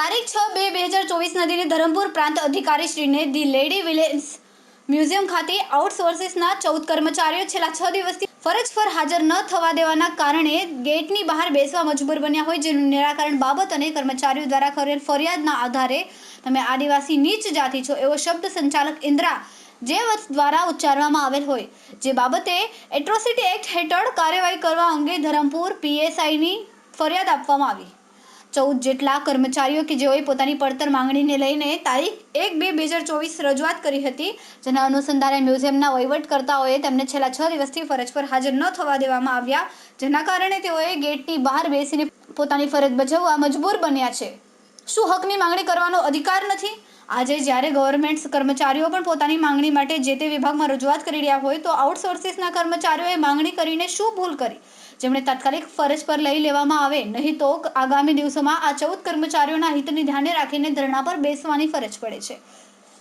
છ બે બે હજાર ચોવીસના દિને ધરમપુર પ્રાંત અધિકારી શ્રીને ધી લેડી વિલેન્સ મ્યુઝિયમ ખાતે આઉટસોર્સિસના ચૌદ કર્મચારીઓ છેલ્લા છ દિવસથી ફરજ પર હાજર ન થવા દેવાના કારણે ગેટની બહાર બેસવા મજબૂર બન્યા હોય જેનું નિરાકરણ બાબત અને કર્મચારીઓ દ્વારા કરેલ ફરિયાદના આધારે તમે આદિવાસી નીચ જાતિ છો એવો શબ્દ સંચાલક ઇન્દ્રા જે વર્ષ દ્વારા ઉચ્ચારવામાં આવેલ હોય. જે બાબતે એટ્રોસિટી એક્ટ હેઠળ કાર્યવાહી કરવા અંગે ધરમપુર પીએસઆઈની ફરિયાદ આપવામાં આવી. ચૌદ જેટલા કર્મચારીઓ કે જેઓએ પોતાની પડતર માંગણીને લઈને તારીખ એક બે બે હજાર ચોવીસ રજૂઆત કરી હતી, જેના અનુસંધાને મ્યુઝિયમના વહીવટકર્તાઓએ તેમને છેલ્લા છ દિવસથી ફરજ પર હાજર ન થવા દેવામાં આવ્યા, જેના કારણે તેઓએ ગેટની બહાર બેસીને પોતાની ફરજ બજાવવા મજબૂર બન્યા છે. શું હકની માંગણી કરવાનો અધિકાર નથી? આજે જ્યારે ગવર્મેન્ટ કર્મચારીઓ પણ પોતાની માંગણી માટે જે તે વિભાગમાં રજૂઆત કરી રહ્યા હોય, તો આઉટસોર્સિસના કર્મચારીઓએ માંગણી કરીને શું ભૂલ કરી? જેમણે તાત્કાલિક ફરજ પર લઈ લેવામાં આવે, નહીં તો આગામી દિવસોમાં આ ચૌદ કર્મચારીઓના હિતને ધ્યાને રાખીને ધરણા પર બેસવાની ફરજ પડે છે.